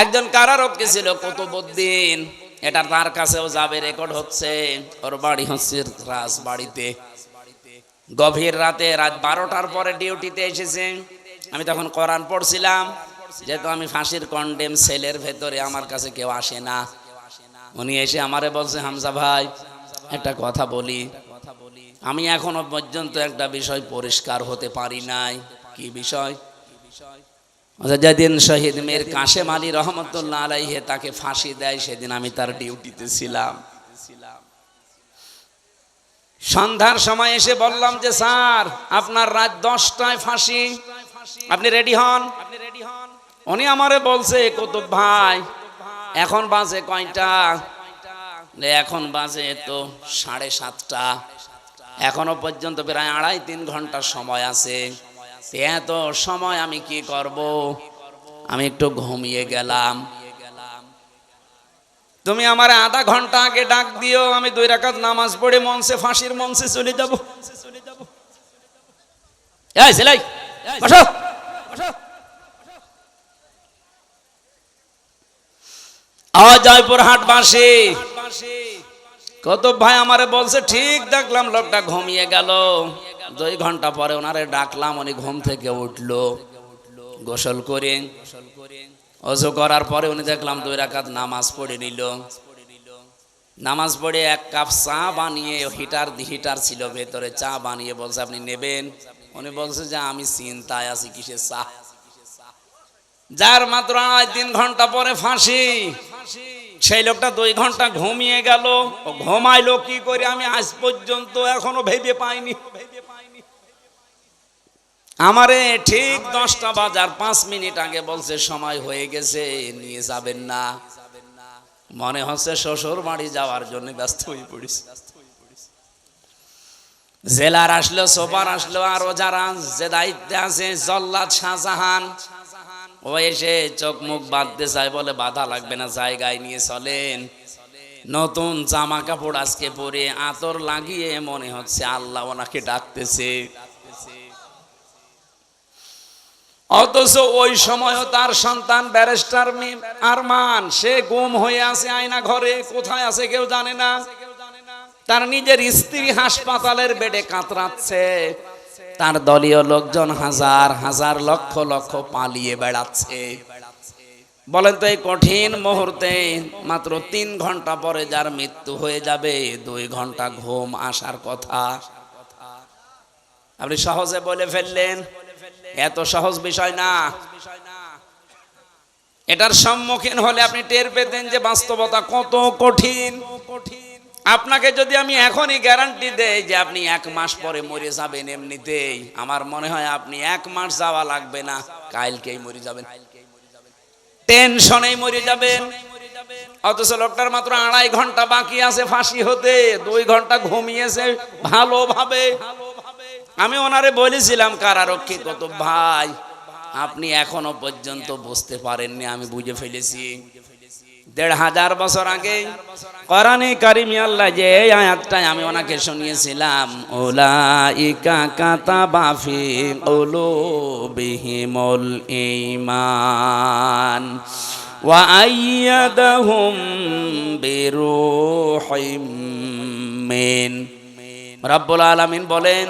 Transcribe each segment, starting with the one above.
একজন কারারক্ষী ছিল কুতুবুদ্দিন এটা তার কাছেও যাবে, রেকর্ড হচ্ছে। ওর বাড়ি হচ্ছে রাজ বাড়িতে গভীর রাতে রাত বারোটার পরে ডিউটিতে এসেছে। আমি তখন কোরআন পড়ছিলাম। যেহেতু আমি ফাঁসির কন্ডেম সেলের ভেতরে, আমার কাছে কেউ আসে না। উনি এসে আমারে বলছে, হামজা ভাই, একটা কথা বলি। আমি এখনও পর্যন্ত একটা বিষয় পরিষ্কার হতে পারি নাই। কি বিষয়? যেদিন শহীদ মীর কাশেম আলী রহমতুল্লাহ আলাইহে তাকে ফাঁসি দেয়, সেদিন আমি তার ডিউটিতে ছিলাম। সন্ধ্যার সময় এসে বললাম যে, স্যার, আপনার রাত দশটায় ফাঁসি। আপনি রেডি হন? উনি আমারে বলছে, কুতুব ভাই, এখন বাজে কয়টা? এখন বাজে তো সাড়ে সাতটা। এখনও পর্যন্ত প্রায় আড়াই তিন ঘণ্টা সময় আছে। এত সময় আমি কি করব? আমি একটু ঘুমিয়ে গেলাম। তুমি আমার আধা ঘণ্টা আগে ডাক দিও, আমি দুই রাকাত নামাজ পড়ে মঞ্চে, ফাঁসির মঞ্চে চলে যাব। আওয়াজ জয়পুর হাট বাসে কত ভাই আমারে বলছে, ঠিক দেখলাম, লোকটা ঘুমিয়ে গেল। দুই ঘণ্টা পরে ওনারে ডাকলাম, উনি ঘুম থেকে উঠল। গোসল করে অজু করার পরে উনি দেখলাম দুই রাকাত নামাজ পড়ে নিল। নামাজ পড়ে এক কাপ চা বানিয়ে, হিটার হিটার ছিল ভেতরে, চা বানিয়ে বলছে, আপনি নেবেন? উনি বলছে যে, আমি চিন্তায় আছি, কিসের চা? যার মাত্র আড়াই তিন ঘণ্টা পরে ফাঁসি। সেই লোকটা দুই ঘণ্টা ঘুমিয়ে গেল। ঘুমাইলো কি করে আমি আজ পর্যন্ত এখনও ভেবে পাইনি। আমারে ঠিক দশটা বাজার পাঁচ মিনিট আগে বলছে, সময় হয়ে গেছে, নিয়ে যাবেন না। মনে হচ্ছে শ্বশুর বাড়ি যাওয়ার জন্য ব্যস্ত হয়ে পড়িস জেলার আসলো সোপার আসলো, আরও যারা যে দায়িত্বে আছে, জল্লাদ শাহজাহান ও এসে চোখ মুখ বাঁধতে চায় বলে বাধা লাগবে না, জায়গায় নিয়ে চলেন। নতুন জামা কাপড় আজকে পরে আতর লাগিয়ে মনে হচ্ছে আল্লাহ ওনাকে ডাকতেছে। অথচ ওই সময়ও তার সন্তান ব্যারিস্টার আরমান, সে গুম হয়ে আছে আয়না ঘরে, কোথায় আছে কেউ জানে না। তার নিজের স্ত্রী হাসপাতালের বেডে কাতরাচ্ছে। তার দলীয় লোকজন হাজার হাজার লক্ষ লক্ষ পালিয়ে বেড়াচ্ছে। বলেন তো এই কঠিন মুহূর্তে মাত্র তিন ঘণ্টা পরে যার মৃত্যু হয়ে যাবে, দুই ঘণ্টা ঘুম আসার কথা। আপনি সহজে বলে ফেললেন, এত সহজ বিষয় না। এটার সম্মুখীন হলে আপনি টের পেতেন যে বাস্তবতা কত কঠিন। আপনাকে যদি আমি এখনই গ্যারান্টি দেই যে আপনি এক মাস পরে মরে যাবেন এমনিতেই, আমার মনে হয় আপনি এক মাস যাওয়া লাগবে না। কালকেই মরে যাবেন। টেনশনেই মরে যাবেন। অথচ লোকটার মাত্র আড়াই ঘণ্টা বাকি আছে ফাঁসি হতে, দুই ঘণ্টা ঘুমিয়েছে ভালোভাবে। আমি ওনারে বলেছিলাম, কারারক্ষী কত ভাই, আপনি এখনও পর্যন্ত বুঝতে পারেননি, আমি বুঝে ফেলেছি। দেড় হাজার বছর আগে কোরআনে কারিমি আল্লাহ যে এই আয়াতটাই আমি ওনাকে শুনিয়েছিলাম ওলাইকা কাতাবা ফি কুলুবিহিমুল ঈমান ওয়া আইয়াদাহুম বিরূহিম মিন। রব্বুল আলামিন বলেন,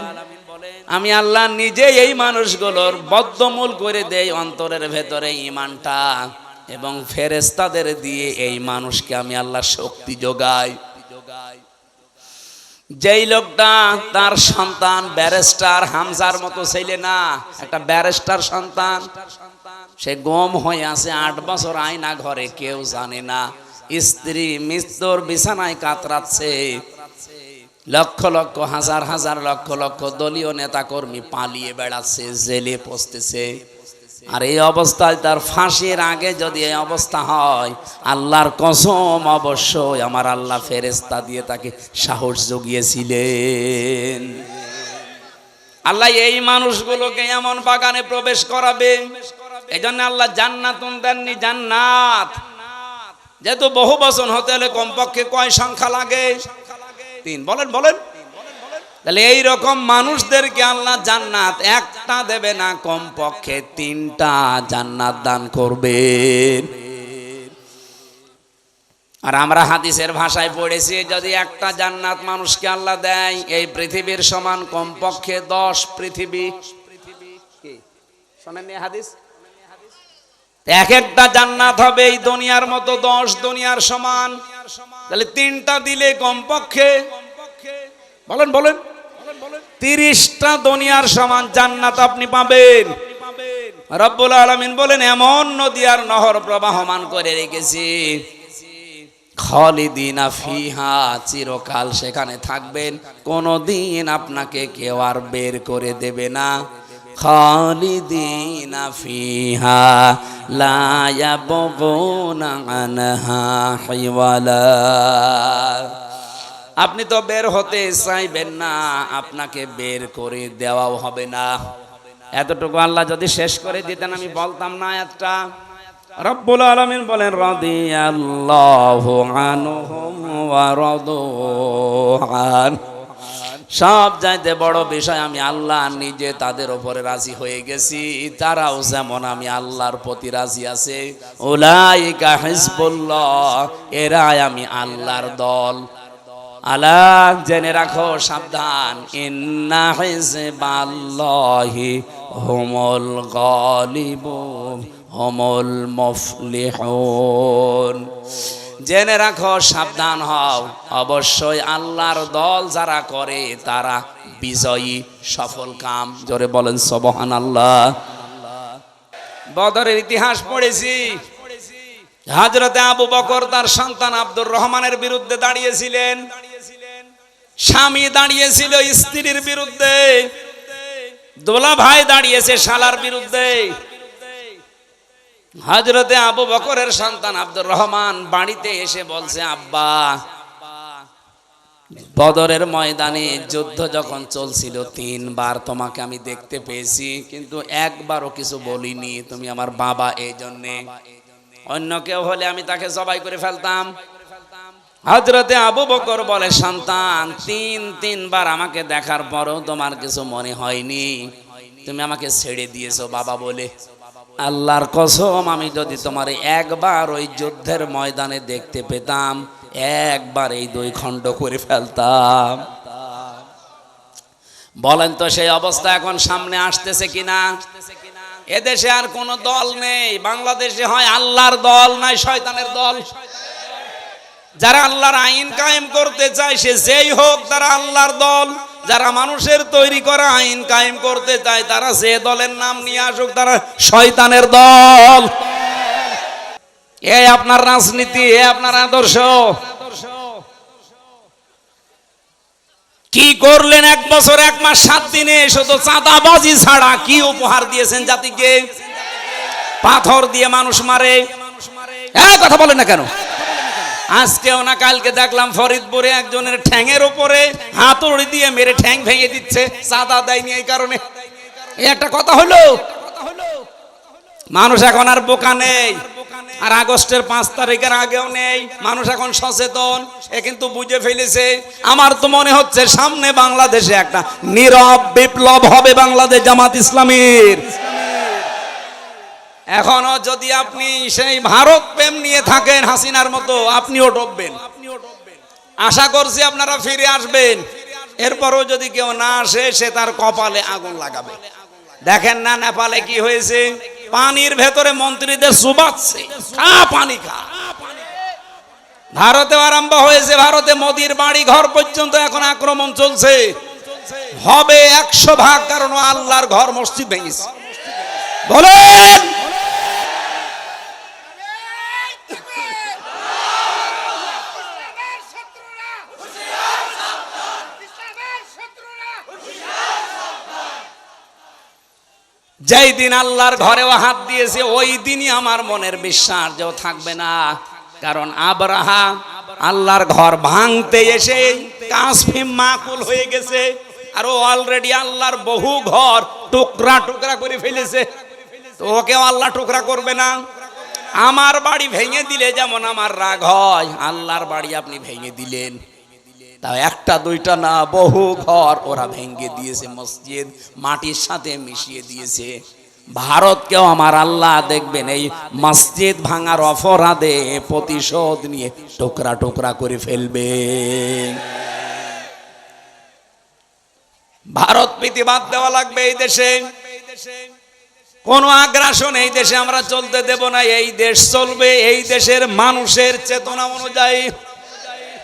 আমি আল্লাহ নিজে এই মানুষগুলোর বদ্ধমূল করে দেই অন্তরের ভেতরে ইমানটা এবং ফেরেস্তাদের দিয়ে এই মানুষকে আমি আল্লাহ শক্তি যোগাই। যেই লোকটা তার সন্তান ব্যারিস্টার হামজার মতো ছেলে না, একটা ব্যারিস্টার সন্তান। সে গম হয়ে আছে, আট বছর আয়না ঘরে, কেউ জানে না। স্ত্রী মৃত্যুর বিছানায় কাতরাচ্ছে। লক্ষ লক্ষ, হাজার হাজার লক্ষ লক্ষ দলীয় নেতা কর্মী পালিয়ে বেড়াচ্ছে, জেলে পচতেছে। আর এই অবস্থায় তার ফাঁসির আগে যদি এই অবস্থা হয়, আল্লাহর কসম অবশ্যই আমার আল্লাহ ফেরেস্তা দিয়ে তাকে সাহস জুগিয়েছিলেন। আল্লাহ এই মানুষগুলোকে এমন বাগানে প্রবেশ করাবে এই জন্য আল্লাহ জান্নাতুন দেননি, জান্নাত। যেহেতু বহু বচন হতে হলে কমপক্ষে কয় সংখ্যা লাগে? তিন। বলেন বলেন। তাহলে এই রকম মানুষদেরকে আল্লাহ জান্নাত একটা দেবে না, কমপক্ষে তিনটা জান্নাত দান করবেন আর আমরা হাদিসের ভাষায় পড়েছি, যদি একটা জান্নাত মানুষকে আল্লাহ দেয়, এই পৃথিবীর সমান কমপক্ষে দশ পৃথিবী? শোনেননি হাদিস? এক একটা জান্নাত হবে এই দুনিয়ার মতো দশ দুনিয়ার সমান। তাহলে তিনটা দিলে কমপক্ষে বলেন বলেন। তিরিশটা দুনিয়ার সমান জান্নাত আপনি পাবেন। রব্বুল আলমিন বলেন, এমন নদী আর নহর প্রবাহমান করে রেখেছি। খালিদিনা ফিহা চিরকাল সেখানে থাকবেন, কোনদিন আপনাকে কেউ আর বের করে দেবে না। খালিদিনা ফিহা লা ইয়াবগুনা আনহা হিওয়ালা। আপনি তো বের হতে চাইবেন না, আপনাকে বের করে দেওয়াও হবে না। এতটুকু আল্লাহ যদি শেষ করে দিতেন, আমি বলতাম না একটা রব্বুল আলমিন বলেন রদি আন। সব চাইতে বড় বিষয়, আমি আল্লাহ নিজে তাদের উপরে রাজি হয়ে গেছি। তারাও যেমন আমি আল্লাহর প্রতি রাজি আছে। ওলাই ওলাইকা হিজবুল্লাহ, এরাই আমি আল্লাহর দল। আলা জেনে রাখো, সাবধান। ইন্না হিজবাল্লাহি হুমুল গালিবুন, হুমুল মুফলিহুন। জেনে রাখো, সাবধান হও। অবশ্যই আল্লাহর দল যারা করে, তারা বিজয়ী, সফল কাম। জোরে বলেন সবহান আল্লাহ বদরের ইতিহাস পড়েছি। হাজরতে আবু বকর তার সন্তান আব্দুর রহমানের বিরুদ্ধে দাঁড়িয়েছিলেন। স্বামী দাঁড়িয়েছিল স্ত্রীর বিরুদ্ধে। দোলা ভাই দাঁড়িয়েছে শালার বিরুদ্ধে। হজরতে আবু বকরের সন্তান আব্দুর রহমান বাড়িতে এসে বলছে, আব্বা, বদরের ময়দানে যুদ্ধ যখন চলছিল, তিনবার তোমাকে আমি দেখতে পেয়েছি, কিন্তু একবারও কিছু বলিনি। তুমি আমার বাবা এই জন্যে অন্য কেউ হলে আমি তাকে জবাই করে ফেলতাম। হজরতে আবু বকর বলে, সন্তান, তিন, তিনবার আমাকে দেখার পরও তোমার কিছু মনে হয়নি। তুমি আমাকে ছেড়ে দিয়েছ, বাবা বলে। আল্লাহর কসম, আমি যদি তোমার একবার ওই যুদ্ধের ময়দানে দেখতে পেতাম, একবার এই দুই খণ্ড করে ফেলতাম। বলেন তো সেই অবস্থা এখন সামনে আসতেছে কিনা? এদেশে আর কোনো দল নেই। বাংলাদেশে হয় আল্লাহর দল নাই শয়তানের দল। যারা আল্লাহর আইন কায়েম করতে চায়, সে যেই হোক তারা আল্লাহর দল। যারা মানুষের তৈরি করা আইন কায়েম করতে চায়, তারা যে দলের নাম নিয়ে আসুক, তারা শয়তানের দল। এ আপনার রাজনীতি, এ আপনার আদর্শ। কি করলেন এক বছর, এক মাস, সাত দিনে শুধু চাঁদাবাজি ছাড়া কি উপহার দিয়েছেন জাতিকে? পাথর দিয়ে মানুষ মারে। কথা বলেন না কেন? আজকেও না, কালকে দেখলাম ফরিদপুরে একজনের ঠ্যাংয়ের উপরে হাতুড়ি দিয়ে মেরে ঠ্যাং ভেঙে দিচ্ছে, চাঁদা দেয়নি এই কারণে। একটা কথা হলো, মানুষ এখন আর বোকা নেই। আর আগস্টের পাঁচ তারিখের আগেও নেই। মানুষ এখন সচেতন, এ কিন্তু বুঝে ফেলেছে। আমার তো মনে হচ্ছে সামনে বাংলাদেশে একটা নীরব বিপ্লব হবে বাংলাদেশ জামাত ইসলামীর। এখনও যদি আপনি সেই ভারত প্রেম নিয়ে থাকেন হাসিনার মতো, আপনিও ডুববেন। আশা করছি আপনারা ফিরে আসবেন। এরপরও যদি কেউ না আসে, সে তার কপালে আগুন লাগাবে। দেখেন না নেপালে কি হয়েছে? পানির ভেতরে মন্ত্রীদের সুবাচ্ছে। খা পানি খা। ভারতে আরম্ভ হয়েছে, ভারতে মোদির বাড়ি ঘর পর্যন্ত এখন আক্রমণ চলছে। হবে একশো ভাগ, কারণ আল্লাহর ঘর মসজিদ ভেঙেছে। বলেন ইসলামের শত্রুরা হুঁশিয়ার সাবধান ইসলামের শত্রুরা যেই দিন আল্লাহর ঘরেও হাত দিয়েছে, ওই দিনই আমার মনের বিশ্বাস যে থাকবে না। কারণ আবরাহা আল্লাহর ঘর ভাঙতে এসে কাশফিম মাকুল হয়ে গেছে, আর ও অলরেডি আল্লাহর বহু ঘর টুকরা টুকরা করে ফেলেছে। তো ওকেও আল্লাহ টুকরা করবে না। আমার বাড়ি ভেঙে দিলে যেমন আমার রাগ হয়, আল্লাহর বাড়ি আপনি ভেঙে দিলেন। তা একটা, দুইটা না, বহু ঘর ওরা ভেঙে দিয়েছে, মসজিদ মাটির সাথে মিশিয়ে দিয়েছে। ভারতকেও আমার আল্লাহ দেখবেন, এই মসজিদ ভাঙার অপরাধে প্রতিশোধ নিয়ে টুকরা টুকরা করে ফেলবে। ভারত প্রীতি বাদ দেওয়া লাগবে এই দেশে। কোন আগ্রাসন এই দেশে আমরা চলতে দেব না, এই দেশ চলবে, এই দেশের মানুষের চেতনা অনুযায়ী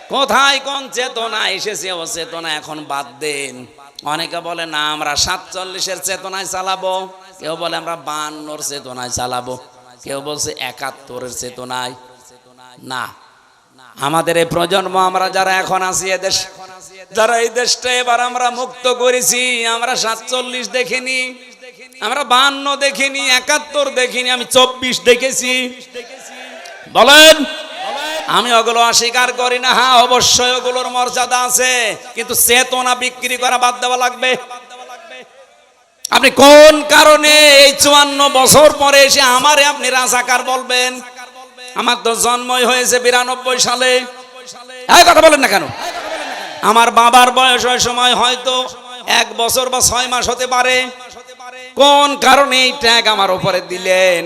কোথায় কোন চেতনা? এসেছে ও চেতনা এখন বাদ দেন। অনেকে বলে, না, আমরা সাতচল্লিশের চেতনায় চালাবো। কেউ বলে, আমরা বান্নর চেতনায় চালাবো। কেউ বলছে, একাত্তরের চেতনায়। না। আমাদের এই প্রজন্ম, আমরা যারা এখন আছি এদেশ যারা এই দেশটা এবার আমরা মুক্ত করেছি, আমরা সাতচল্লিশ দেখিনি, আমরা বান্ন দেখিনি, একাত্তর দেখিনি, আমি চব্বিশ দেখেছি। বলেন আমি ওগুলো অস্বীকার করি না হ্যাঁ অবশ্যই ওগুলোর মর্যাদা আছে, কিন্তু চেতনা বিক্রি করা বাদ দেওয়া লাগবে। আপনি কোন কারণে এই চুয়ান্ন বছর পরে এসে আমারে আপনি রাজাকার বলবেন? আমার তো জন্মই হয়েছে বিরানব্বই সালে। এই কথা বলেন না কেন? আমার বাবার বয়স ওই সময় হয়তো এক বছর বা ছয় মাস হতে পারে। কোন কারণে এই ট্যাগ আমার উপরে দিলেন?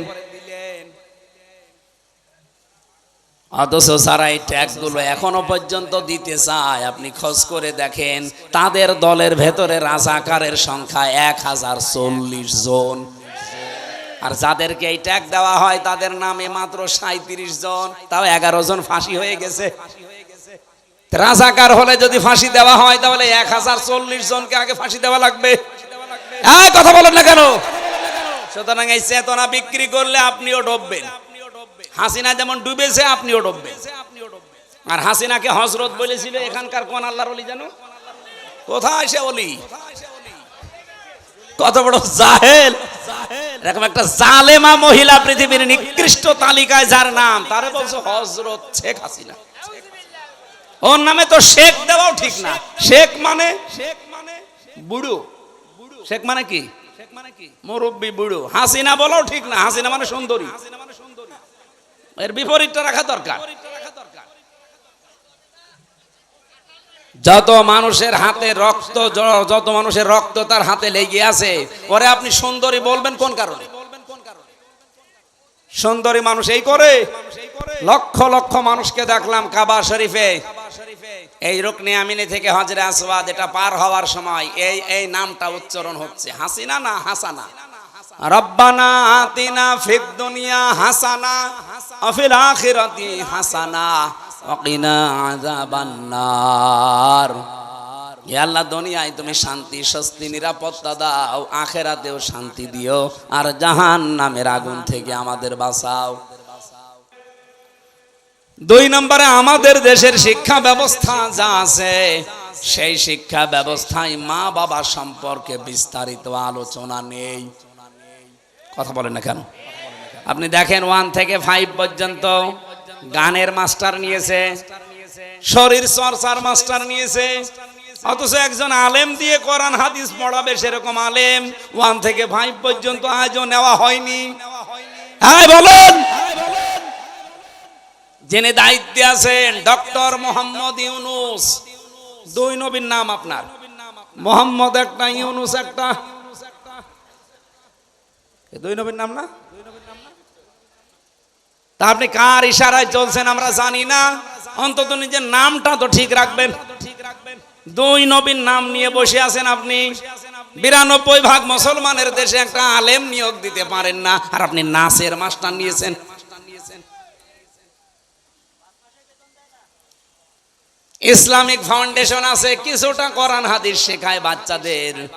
অথচ যারা এই ট্যাক্সগুলো এখনও পর্যন্ত দিতে চায়। আপনি খোঁজ করে দেখেন, তাদের দলের ভেতরে রাজাকারের সংখ্যা এক হাজার চল্লিশ জন। আর যাদেরকে এই ট্যাগ দেওয়া হয়, তাদের নামে মাত্র সাঁত্রিশ জন। তাও এগারো জন ফাঁসি হয়ে গেছে। রাজাকার হলে যদি ফাঁসি দেওয়া হয়, তাহলে এক হাজার চল্লিশ জনকে আগে ফাঁসি দেওয়া লাগবে। কথা বলেন না কেন? সুতরাং এই চেতনা বিক্রি করলে আপনিও ডুববেন। হাসিনা যেমন ডুবেছে, আপনিও ডুববেন। আর হাসিনাকে হজরত বলেছিল, এখানকার কোন আল্লাহর অলি জানো? কোথায় সে অলি কত বড় জাহেল। এরকম একটা জালেমা মহিলা পৃথিবীর নিকৃষ্ট তালিকায় যার নাম, তারে বলছে হজরত শেখ হাসিনা। ওর নামে তো শেখ দেওয়াও ঠিক না। শেখ মানে? শেখ মানে বুড়ো। শেখ মানে কি শেখ মানে কি? মুরব্বী বুড়ো। হাসিনা বলাও ঠিক না। হাসিনা মানে সুন্দরী। এর বিপরীতটা রাখা দরকার। যত মানুষের হাতে রক্ত যত মানুষের রক্ত তার হাতে লেগে আছে ওরে আপনি সুন্দরী বলবেন কোন কারণে? সুন্দরী মানুষ এই করে, লক্ষ লক্ষ মানুষকে দেখলাম কাবা শরীফে। এই রুকনি আমিনি থেকে হজরে আসওয়াদ, এটা পার হওয়ার সময়, এই এই নামটা উচ্চারণ হচ্ছে। হাসিনা না হাসানা? রব্বানা আতিনা ফিদ দুনিয়া হাসানা অফিল আখিরাতি হাসানা ওয়াকিনা আযাবান্নার। হে আল্লাহ, দুনিয়ায় তুমি শান্তি, স্বস্তি, নিরাপত্তা দাও, আখেরাতেও শান্তি দিও, আর জাহান নামের আগুন থেকে আমাদের বাঁচাও। দুই নম্বরে, আমাদের দেশের শিক্ষা ব্যবস্থা যা আছে, সেই শিক্ষা ব্যবস্থায় মা বাবা সম্পর্কে বিস্তারিত আলোচনা নেই। কথা বলেন না কেন? আপনি দেখেন ওয়ান থেকে ফাইভ পর্যন্ত গানের মাস্টার নিয়েছে, শরীর চর্চার মাস্টার নিয়েছে, অথচ একজন আলেম দিয়ে কোরআন, হাদিস পড়াবে সেরকম আলেম ওয়ান থেকে ফাইভ পর্যন্ত আজও নেওয়া হয়নি। হ্যাঁ বলুন। জেনে দায়িত্বে আছেন, ডক্টর মোহাম্মদ ইউনুস। দুই নবীর নাম আপনার। মোহাম্মদ একটা, ইউনুস একটা। দুই নবীর নাম না? তা আপনি কার ইশারায় চলছেন আমরা জানি না। অন্তত নিজের নামটা তো ঠিক রাখবেন। দুই নবীর নাম নিয়ে বসে আছেন আপনি। বিরানব্বই ভাগ মুসলমানের দেশে একটা আলেম নিয়োগ দিতে পারেন না। আর আপনি নাচের মাস্টার নিয়েছেন। ইসলামিক ফাউন্ডেশন আছে, কিছুটা কোরআন হাদিস শেখায় বাচ্চাদের।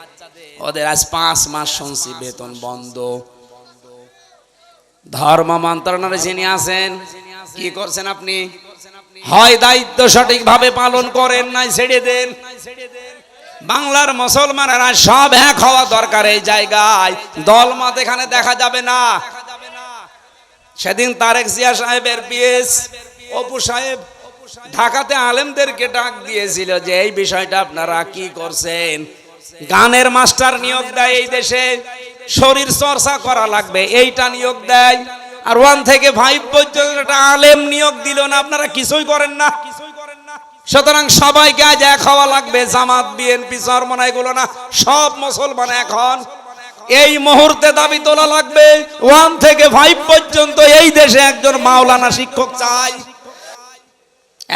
ওদের আজ পাঁচ মাস শুনছি বেতন বন্ধ। ধর্ম মন্ত্রণালয়ে যিনি আছেন, কি করছেন আপনি? হয় দায়িত্ব সঠিকভাবে পালন করেন নাই, ছেড়ে দেন। বাংলার মুসলমানেরা সব এক হওয়া দরকার এই জায়গায়। দলমত এখানে দেখা যাবে না। সেদিন তারেক জিয়া সাহেবের পিএস, অপু সাহেব ঢাকাতে আলেমদেরকে ডাক দিয়েছিল যে এই বিষয়টা আপনারা কি করছেন? গানের মাস্টার নিয়োগ দেয় এই দেশে, শরীর চর্চা করা লাগবে, এইটা নিয়োগ দেয়। আর ওয়ান থেকে ফাইভ পর্যন্ত আলেম নিয়োগ দিল না, আপনারা কিছুই করেন না। সুতরাং সবাইকে আজ এক হওয়া লাগবে, জামাত, বিএনপি, চরমনা, এগুলো না, সব মুসলমান এখন এই মুহূর্তে দাবি তোলা লাগবে, ওয়ান থেকে ফাইভ পর্যন্ত এই দেশে একজন মাওলানা শিক্ষক চাই।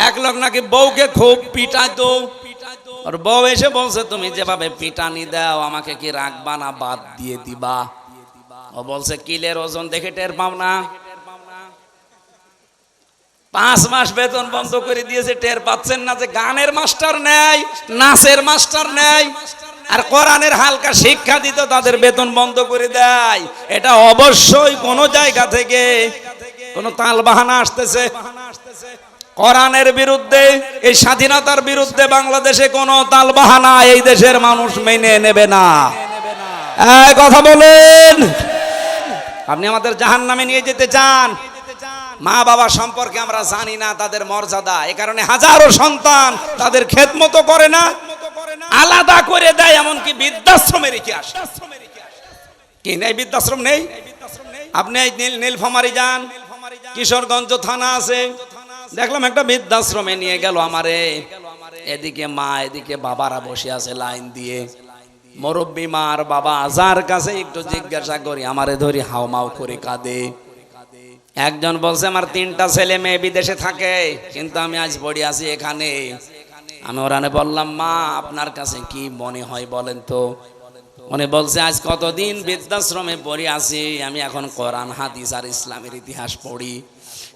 এক লোক নাকি বউকে খুব পিটাইতো আর বউ এসে বলছে, তুমি যেভাবে পিটানি দাও, আমাকে কি রাখবা না বাদ দিয়ে দিবা? ও বলছে, কিলের ওজন দেখে টের পাও না। পাঁচ মাস বেতন বন্ধ করে দিয়েছে, টের পাচ্ছেন না যে গানের মাস্টার নেয় নাচের মাস্টার নেয় আর কোরআনের হালকা শিক্ষা দিত তাদের বেতন বন্ধ করে দেয়। এটা অবশ্যই কোন জায়গা থেকে কোন তাল বাহানা আসতেছে। কোরআনের বিরুদ্ধে, এই স্বাধীনতার বিরুদ্ধে বাংলাদেশে কোনো তাল বাহানা এই দেশের মানুষ মেনে নেবে না। কথা বলেন। আপনি আমাদের জাহান নামে নিয়ে যেতে চান। মা বাবা সম্পর্কে আমরা জানি না, তাদের মর্যাদা। এ কারণে হাজারো সন্তান তাদের খেদমতো করে না, আলাদা করে দেয়, এমনকি বৃদ্ধাশ্রমে রেখে আসে। কি নেই, বৃদ্ধাশ্রম নেই? আপনি নীল নীলফামারি যান, কিশোরগঞ্জ থানা আছে। দেখলাম একটা বৃদ্ধাশ্রমে নিয়ে গেল আমারে। এদিকে মা, এদিকে বাবারা বসে আছে লাইন দিয়ে। মুরব্বী মার বাবা, যার কাছে একটু জিজ্ঞাসা করি, আমারে ধরি হাওমাও করে কাঁদে। একজন বলছে, আমার তিনটা ছেলে মেয়ে বিদেশে থাকে, কিন্তু আমি আজ পড়ে আছি এখানে। আমি ওরানে বললাম, মা, আপনার কাছে কি মনে হয় বলেন তো? উনি বলছে, আজ কতদিন বৃদ্ধাশ্রমে পড়ে আছি, আমি এখন কোরআন, হাদিস আর ইসলামের ইতিহাস পড়ি।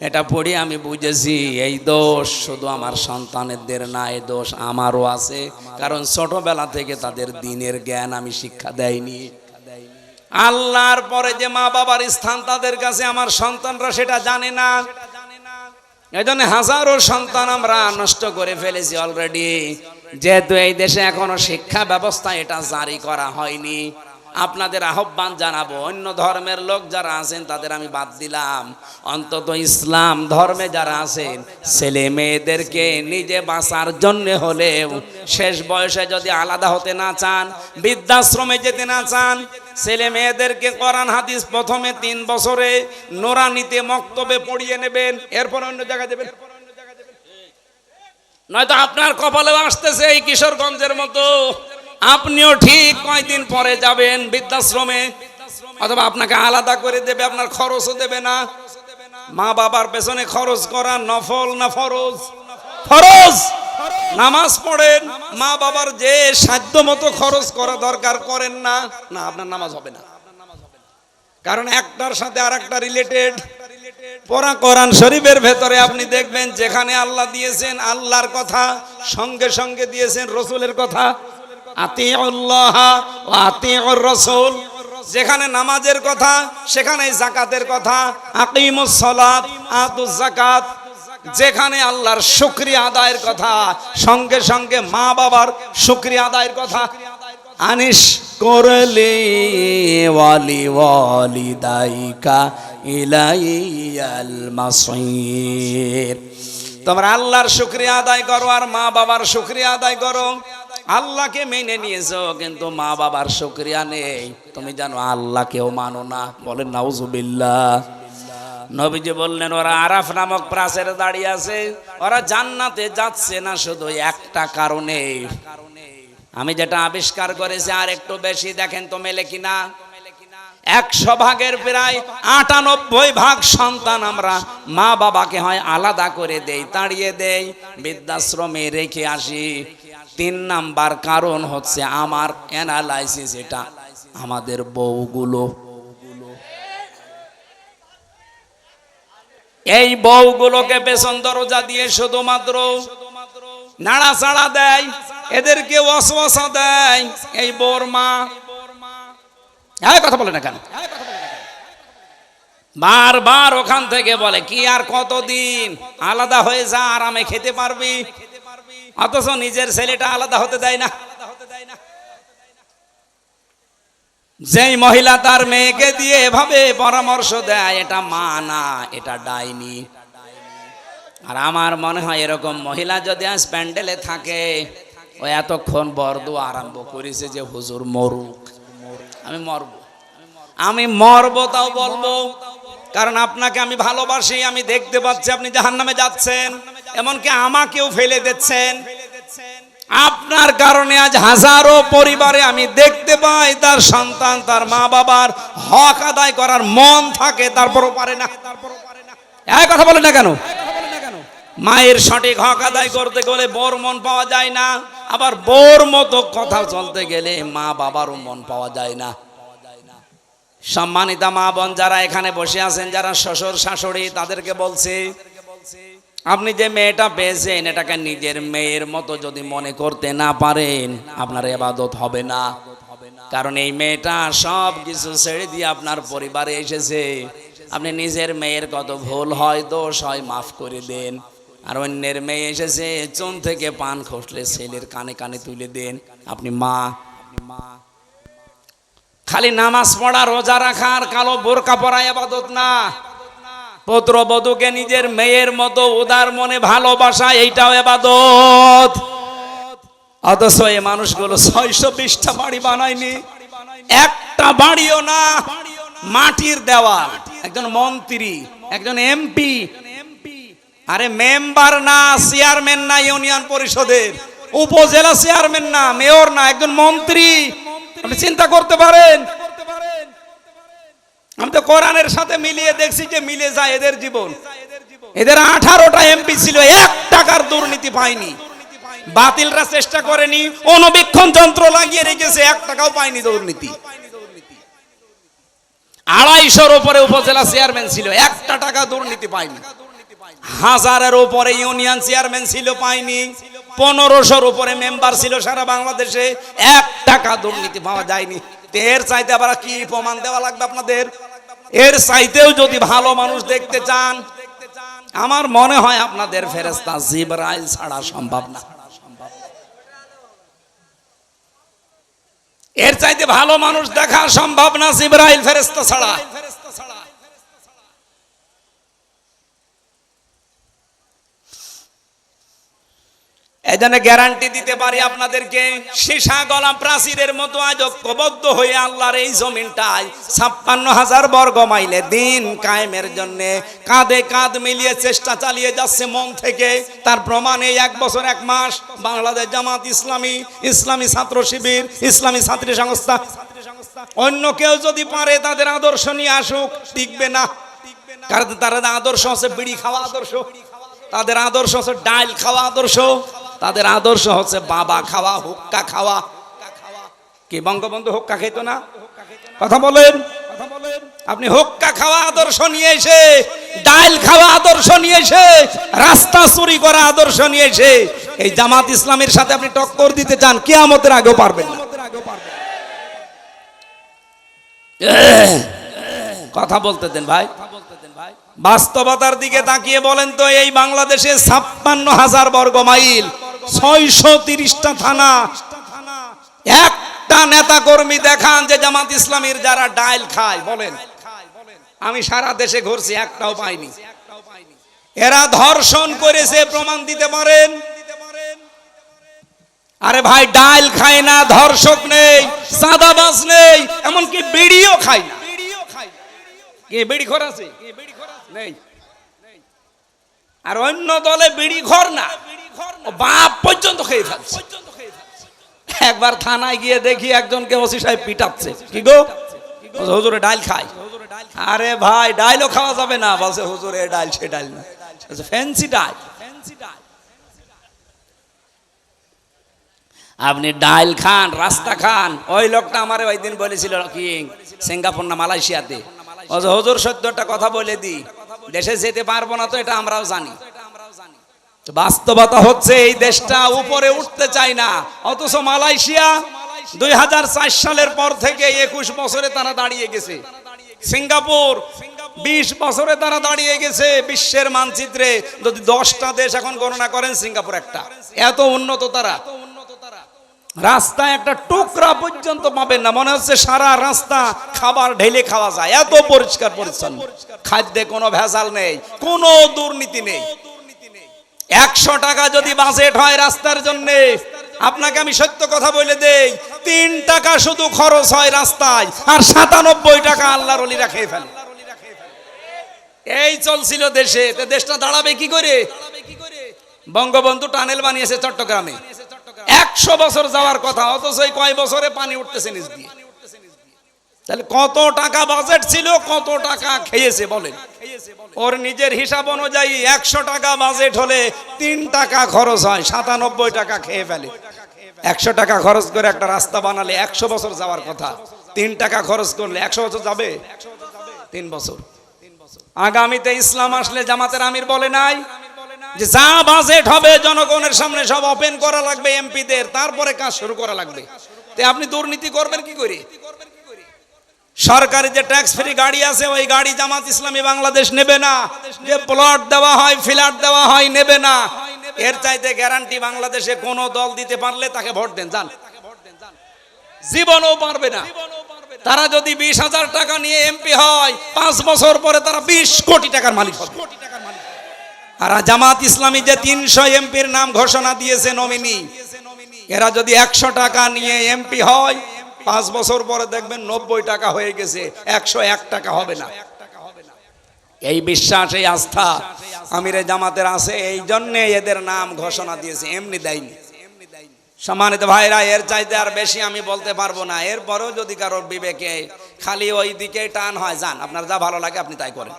এটা পড়ে আমি বুঝেছি, এই দোষ শুধু আমার সন্তানেদের না, এই দোষ আমারও আছে। কারণ ছোটবেলা থেকে তাদের দিনের জ্ঞান আমি শিক্ষা দেয়নি। আল্লাহর পরে যে মা বাবার স্থান তাদের কাছে আমার সন্তানরা সেটা জানে না। এই জন্য হাজারো সন্তান আমরা নষ্ট করে ফেলেছি অলরেডি যেহেতু এই দেশে এখনও শিক্ষা ব্যবস্থা এটা জারি করা হয়নি। আপনাদের আহ্বান জানাব। অন্য ধর্মের লোক যারা আছেন, তাদের আমি বাদ দিলাম। অন্তত ইসলাম ধর্মে যারা আছেন, ছেলে মেয়েদেরকে নিজে বাঁচার জন্য হলেও শেষ বয়সে যদি আলাদা হতে না চান, বৃদ্ধাশ্রমে যেতে না চান, ছেলে মেয়েদেরকে কোরআন, হাদিস প্রথমে তিন বছরে নোরানিতে মক্তবে পড়িয়ে নেবেন, এরপর অন্য জায়গায় দেবেন নয়তো আপনার কপালেও আসতেছে এই কিশোরগঞ্জের মতো। আপনিও ঠিক কয়দিন পরে যাবেন বৃদ্ধাশ্রমে? অথবা আপনাকে আলাদা করে দেবে, আপনার খরচও দেবে না। মা বাবার পেছনে খরচ করা নফল না ফরজ? ফরজ! নামাজ পড়েন, মা বাবার যে সাধ্য মতো খরচ করা দরকার করেন না না, আপনার নামাজ হবে না। কারণ একটার সাথে আর একটা রিলেটেড পড়া কোরআন শরীফের ভেতরে আপনি দেখবেন, যেখানে আল্লাহ দিয়েছেন, আল্লাহর কথা, সঙ্গে সঙ্গে দিয়েছেন, রসুলের কথা। আতি আল্লাহ যেখানে নামাজের কথা, সেখানে জাকাতের কথা। আকিমুস সালাত আতুজ জাকাত যেখানে আল্লাহর শুক্রিয়া আদায়ের কথা, সঙ্গে সঙ্গে মা বাবার শুক্রিয়া আদায়ের কথা। আনিস, করলে ওয়ালি ওয়ালি দাইকা ইলাইয়াল মাসির। তোমরা আল্লাহর শুক্রিয়া আদায় করো আর মা বাবার শুক্রিয়া আদায় করো। আল্লাহকে মেনে নিয়েছো, কিন্তু মা বাবার শুক্রিয়া নেই। তুমি জানো, আল্লাহকেও মানো না। বলেন, নাউজুবিল্লাহ। নবীজি বললেন, ওরা আরাফ নামক প্রাচের দাঁড়িয়ে আছে, ওরা জান্নাতে যাচ্ছে না শুধু একটা কারণে। আমি যেটা আবিষ্কার করেছি, আর একটু বেশি দেখেন তো মেলে কিনা। একশো ভাগের প্রায় আটানব্বই ভাগ সন্তান আমরা মা বাবাকে হয় আলাদা করে দেই, তাড়িয়ে দেই, বৃদ্ধাশ্রমে রেখে আসি। তিন নাম্বার কারণ হচ্ছে আমার অ্যানালাইসিস এটা, আমাদের বউগুলো। এই বউগুলোকে পেছন দরজা দিয়ে শুধুমাত্র নাড়াচাড়া দেয়, এদেরকে অসবসা দেয়, এই বোর মা। হ্যাঁ কথা বলে না কেন? বারবার ওখান থেকে বলে, কি আর কতদিন? আলাদা হয়ে যা, আরামে খেতে পারবি? অথচ নিজের ছেলেটা আলাদা হতে দেয় না। যেই মহিলা তার মেয়েকে দিয়ে এভাবে পরামর্শ দেয়, এটা মা না, এটা ডাইনি। আর আমার মনে হয় এরকম মহিলা যদি আজ প্যান্ডেলে থাকে, ও এতক্ষণ বরদু আরম্ভ করেছে যে হুজুর মরুক। আমি মরব। আমি মরব তাও বলব, কারণ আপনাকে আমি ভালোবাসি, আমি দেখতে পাচ্ছি, আপনি জাহান নামে যাচ্ছেন। এমনকি আমাকেও ফেলে দিচ্ছেন। আপনার কারণে আজ হাজারো পরিবারে আমি দেখতে পাই তার সন্তান, তার মা বাবার হক আদায় করার মন থাকে, তারপরও পারে না। এক কথা বলে না কেন? মায়ের সঠিক হক আদায় করতে গেলে বোর মন পাওয়া যায় না, আবার বোর মতো কথা চলতে গেলে মা বাবারও মন পাওয়া যায় না। সম্মানিতা মা বোন যারা এখানে বসে আছেন, যারা শ্বশুর শাশুড়ি, তাদেরকে বলছে আপনি যে মেয়েটা পেয়েছেন, এটাকে নিজের মেয়ের মতো যদি মনে করতে না পারেন, আপনার এবাদত হবে না। কারণ এই মেয়েটা সব কিছু ছেড়ে দিয়ে আপনার পরিবারে এসেছে। আপনি নিজের মেয়ের কত ভুল হয় দোষ হয় মাফ করে দেন। আর অন্যের মেয়ে এসেছে, চুন থেকে পান খসলে ছেলের কানে কানে তুলে দেন। আপনি মা মা। খালি নামাজ পড়া, রোজা রাখার কালো বোরকা পরা এবাদত না। পুত্রবধূকে নিজের মেয়ের মতো উদার মনে ভালোবাসা, এইটাও এবাদত। অথচ এই মানুষগুলো ছয়শো বিশটা বাড়ি বানায়নি। একটা বাড়িও না, মাটির দেওয়াল। একজন মন্ত্রী, একজন এমপি। আরে মেম্বার না, চেয়ারম্যান না ইউনিয়ন পরিষদের। উপজেলা চেয়ারম্যান না, মেয়র না, একজন মন্ত্রী। আপনি চিন্তা করতে পারেন আমি তো কোরআনের সাথে মিলিয়ে দেখছি যে মিলে যায় এদের জীবন। এদের আঠারোটা এমপি ছিল এক টাকার দুর্নীতি পায়নি। বাতিলরা চেষ্টা করেনি অনবীক্ষণ যন্ত্র লাগিয়ে রেখেছে এক টাকাও পায়নি দুর্নীতি। আড়াইশোর উপরে উপজেলা চেয়ারম্যান ছিল একটা টাকা দুর্নীতি পায়নি। হাজারের উপরে ইউনিয়ন চেয়ারম্যান ছিল পায়নি। পনেরোশোর উপরে মেম্বার ছিল সারা বাংলাদেশে এক টাকা দুর্নীতি পাওয়া যায়নি। তো এর চাইতে আবার কি প্রমাণ দেওয়া লাগবে আপনাদের? এর চাইতেও যদি ভালো মানুষ দেখতে চান, আমার মনে হয় আপনাদের ফেরেস্তা জিবরাইল ছাড়া সম্ভব না। এর চাইতে ভালো মানুষ দেখা সম্ভব না জিবরাইল ফেরেস্তা ছাড়া। এজন্য গ্যারান্টি দিতে পারি আপনাদেরকে, সীসা গলা প্রাচীরের মতো আজ ঐক্যবদ্ধ হয়ে আল্লাহর এই জমিনটায় ছাপ্পান্ন হাজার বর্গ মাইলে দিন কায়েমের জন্যে কাঁধে কাঁধ মিলিয়ে চেষ্টা চালিয়ে যাচ্ছে মন থেকে। তার প্রমাণ এই এক বছর, এক মাস বাংলাদেশ জামাত ইসলামী ইসলামী ছাত্র শিবির, ইসলামী ছাত্রী সংস্থা। অন্য কেউ যদি পারে তাদের আদর্শ নিয়ে আসুক, টিকবে না। কারণ তাদের আদর্শ হচ্ছে বিড়ি খাওয়া আদর্শ। তাদের আদর্শ হচ্ছে ডাইল খাওয়া আদর্শ। তাদের আদর্শ হচ্ছে বাবা খাওয়া, হুক্কা খাওয়া। কি বঙ্গবন্ধু হুক্কা খেত না? কথা বলেন। আপনি হুক্কা খাওয়া আদর্শ নিয়ে এসে ডাল খাওয়া আদর্শ নিয়ে এসে, রাস্তা চুরি করা আদর্শ নিয়ে এসে, এই জামাত ইসলামের সাথে আপনি টক্কর দিতে চান, কিয়ামতের আগেও পারবেন কথা বলতে দেন ভাই। বাস্তবতার দিকে তাকিয়ে বলেন তো, এই বাংলাদেশে ছাপ্পান্ন হাজার বর্গ মাইল ছয়শো থানা। একটা নেতা কর্মী দেখান যে জামাত ইসলামীর যারা ডাইল খায়, বলেন। আমি সারা দেশে ঘুরছি, একটাও পাইনি। এরা ধর্ষণ করেছে, প্রমাণ দিতে পারেন? আরে ভাই, ডাইল খায় না, ধর্ষক নেই সাদাবাজ নেই, এমনকি বিড়িও খায় না। কে বিড়ি খর আছে? নেই। আর অন্য দলে বিড়ি ঘর না। বাপ পর্যন্ত খেয়ে ফেলছে। একবার থানায় গিয়ে দেখি একজনকে ওসি সাহেব পিটাচ্ছে। কি গো? হুজুরে ডাল খায় আরে ভাই ডাইলও খাওয়া যাবে না। বলছে হুজুরে ডাল সে ডাল না। ফ্যান্সি ডাল। আপনি ডাইল খান রাস্তা খান। ওই লোকটা আমার ওই দিন বলেছিল কি সিঙ্গাপুর না মালয়েশিয়াতে? হুজুর সত্য একটা কথা বলে দি দেশে যেতে পারব না তো এটা আমরাও জানি। বাস্তবতা হচ্ছে এই দেশটা উপরে উঠতে চায় না। অথচ মালয়েশিয়া দুই সালের পর থেকে একুশ বছরে তারা দাঁড়িয়ে গেছে। সিঙ্গাপুর বিশ বছরে তারা দাঁড়িয়ে গেছে বিশ্বের মানচিত্রে। যদি দশটা দেশ এখন গণনা করেন, সিঙ্গাপুর একটা। এত উন্নত তারা। রাস্তায় একটা টুকরা পর্যন্ত পাবেন না। মনে হচ্ছে সারা রাস্তা খাবার ঢেলে খাওয়া যায়। এত পরিষ্কার পরিচ্ছন্ন। খাদ্যে কোনো ভেজাল নেই। কোনো দুর্নীতি নেই। একশো টাকা যদি বাজেট হয় রাস্তার জন্য, আপনাকে আমি সত্য কথা বলে দেই, তিন টাকা শুধু খরচ হয় রাস্তায়, আর সাতানব্বই টাকা আল্লাহর অলিরা খেয়ে ফেলে। এই চলছিল দেশে দেশটা দাঁড়াবে কি করে? বঙ্গবন্ধু টানেল বানিয়েছে চট্টগ্রামে। একশো বছর যাওয়ার কথা, অথচ কয় বছরে পানি উঠতেছে নিচ দিয়ে। তাহলে কত টাকা বাজেট ছিল, কত টাকা খেয়েছে বলেন। ওর নিজের হিসাব অনুযায়ী একশো টাকা বাজেট হলে তিন টাকা খরচ হয়, সাতানব্বই টাকা খেয়ে ফেলে। একশো টাকা খরচ করে একটা রাস্তা বানালে একশো বছর যাওয়ার কথা। তিন টাকা খরচ করলে একশো বছর যাবে? তিন বছর। আগামীতে ইসলাম আসলে জামাতের আমির বলে নাই যে যা বাজেট হবে, জনগণের সামনে সব ওপেন করা লাগবে এমপিদের তারপরে কাজ শুরু করা লাগবে। তে আপনি দুর্নীতি করবেন কি করে? সরকারি যে ট্যাক্স ফ্রি গাড়ি আছে, ওই গাড়ি জামাত ইসলামী বাংলাদেশ নেবে না। যে প্লট দেওয়া হয় ফ্ল্যাট দেওয়া হয়, নেবে না। এর চাইতে গ্যারান্টি বাংলাদেশে কোন দল দিতে পারলে তাকে ভোট দেন, যান। জীবনও পারবে না। তারা যদি বিশ হাজার টাকা নিয়ে এমপি হয়, পাঁচ বছর পরে তারা বিশ কোটি টাকার মালিক হবে। আর জামাত ইসলামী যে তিনশো এমপির নাম ঘোষণা দিয়েছে নমিনি, এরা যদি একশো টাকা নিয়ে এমপি হয় পাঁচ বছর পরে দেখবেন নব্বই টাকা হয়ে গেছে, একশো এক টাকা হবে না। এই বিশ্বাস, এই আস্থা আমিরে জামাতের আছে, এই জন্যে এদের নাম ঘোষণা দিয়েছে, এমনি দেয়নি। সম্মানিত ভাইরা, এর চাইতে আর বেশি আমি বলতে পারব না। এরপরেও যদি কারোর বিবেকে খালি ওই দিকে টান হয়, যান, আপনার যা ভালো লাগে আপনি তাই করেন।